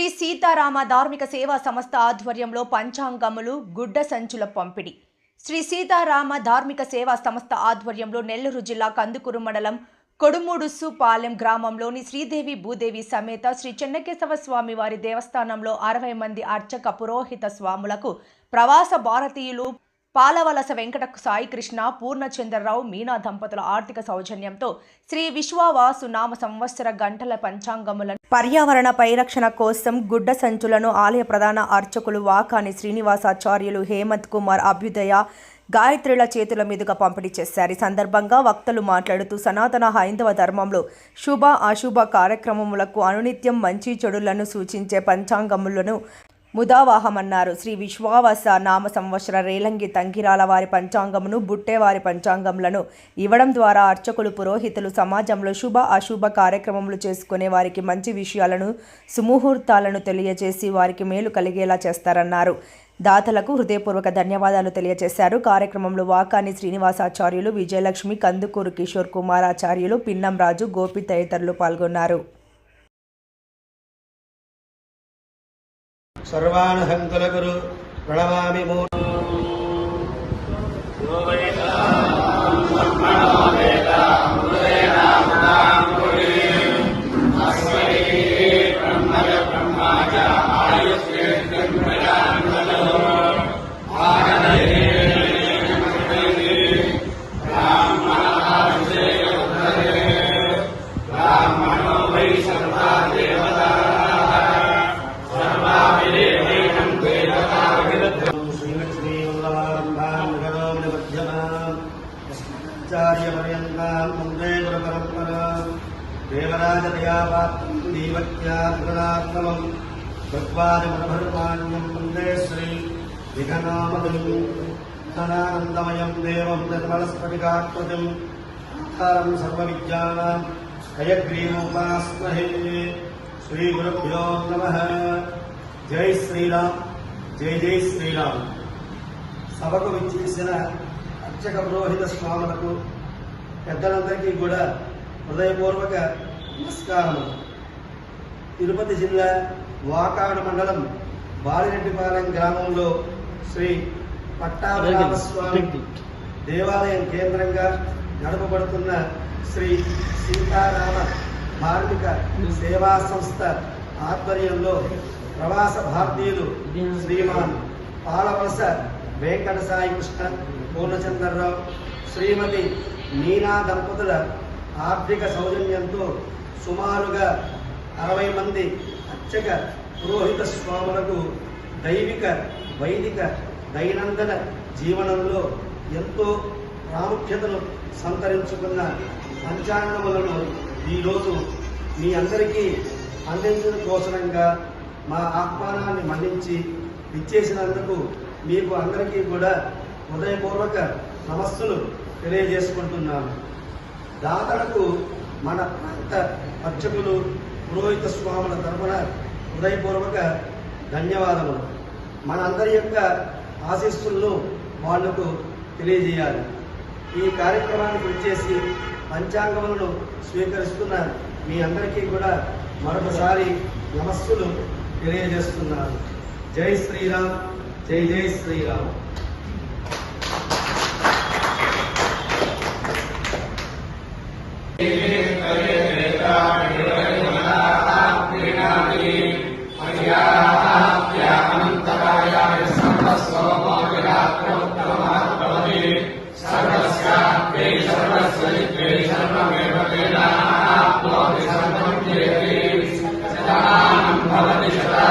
శ్రీ సీతారామ ధార్మిక సేవా సంస్థ ఆధ్వర్యంలో పంచాంగములు గుడ్డ సంచుల పంపిణీ. శ్రీ సీతారామ ధార్మిక సేవా సంస్థ ఆధ్వర్యంలో నెల్లూరు జిల్లా కందుకూరు మండలం కొడుమూడుసుపాలెం గ్రామంలోని శ్రీదేవి భూదేవి సమేత శ్రీ చెన్నకేశవ స్వామి వారి దేవస్థానంలో అరవై మంది అర్చక పురోహిత స్వాములకు ప్రవాస భారతీయులు పాలవలస వెంకట సాయికృష్ణ పూర్ణచంద్రరావు మీనా దంపతుల ఆర్థిక సౌజన్యంతో శ్రీ విశ్వవాసు నామ సంవత్సర గంటల పంచాంగములను పర్యావరణ పరిరక్షణ కోసం గుడ్డ సంచులను ఆలయ ప్రధాన అర్చకులు వాకాని శ్రీనివాసాచార్యులు హేమంత్ కుమార్ అభ్యుదయ గాయత్రుల చేతుల మీదుగా పంపిణీ చేశారు. ఈ సందర్భంగా వక్తలు మాట్లాడుతూ సనాతన హైందవ ధర్మంలో శుభ అశుభ కార్యక్రమములకు అనునిత్యం మంచి చెడులను సూచించే పంచాంగములను ముదావాహమన్నారు. శ్రీ విశ్వావస నామ సంవత్సర రేలంగి తంగిరాల వారి పంచాంగమును బుట్టేవారి పంచాంగములను ఇవ్వడం ద్వారా అర్చకులు పురోహితులు సమాజంలో శుభ అశుభ కార్యక్రమములు చేసుకునే వారికి మంచి విషయాలను సుముహూర్తాలను తెలియజేసి వారికి మేలు కలిగేలా చేస్తారన్నారు. దాతలకు హృదయపూర్వక ధన్యవాదాలు తెలియజేశారు. కార్యక్రమంలో వాకాని శ్రీనివాసాచార్యులు విజయలక్ష్మి కందుకూరు కిషోర్ కుమారాచార్యులు పిన్నంరాజు పిన్నం రాజు గోపి తదితరులు పాల్గొన్నారు. ಸರ್ವಾನಹಂಕುಲಗುರು ಪ್ರಣಮಾಮಿ ಮೂಲ మూ శ్రీలక్ష్మీవల్లభారంభాం వందే గురుపరంపరాం దేవరాజదయాపాత్రం దీవత్యాత్మనాత్మం భగవాదిమనభర్మాణ్యం వందే శ్రీ విఘనామదుం ధనానందమయం దేవం నిర్మలస్ఫటికాకృతిం ఆధారం సర్వవిద్యానాం హయగ్రీవోపాస్మహే శ్రీగురుభ్యో నమః జై శ్రీరామ్ జై జై శ్రీరామ్ సభకు విచ్చేసిన అర్చక పురోహిత స్వాములకు పెద్దలందరికీ కూడా హృదయపూర్వక నమస్కారము తిరుపతి జిల్లా వాకాడు మండలం బాలిరెడ్డిపాలెం గ్రామంలో శ్రీ పట్టాభిరామస్వామి దేవాలయం కేంద్రంగా నడపబడుతున్న శ్రీ సీతారామ ధార్మిక సేవా సంస్థ ఆధ్వర్యంలో ప్రవాస భారతీయులు శ్రీమాన్ పాలవలస వెంకట సాయి కృష్ణ పూర్ణచంద్రరావు శ్రీమతి మీనా దంపతుల ఆర్థిక సౌజన్యంతో సుమారుగా అరవై మంది అర్చక పురోహిత స్వాములకు దైవిక వైదిక దైనందిన జీవనంలో ఎంతో ప్రాముఖ్యతను సంతరించుకున్న పంచాంగములను ఈరోజు మీ అందరికీ అందించిన కోసరంగా మా ఆహ్వానాన్ని మన్నించి ఇచ్చేసినందుకు మీకు అందరికీ కూడా హృదయపూర్వక నమస్సులు తెలియజేసుకుంటున్నాను. దాతలకు మన ప్రాంత అర్చకులు పురోహిత స్వాముల తరపున హృదయపూర్వక ధన్యవాదములు. మనందరి యొక్క ఆశీస్సులను వాళ్ళకు తెలియజేయాలి. ఈ కార్యక్రమానికి వచ్చేసి పంచాంగములను స్వీకరిస్తున్న మీ అందరికీ కూడా మరొకసారి నమస్సులు తెలియజేస్తున్నాను. జై శ్రీరామ్ జై జై శ్రీరామ్. Upanishads.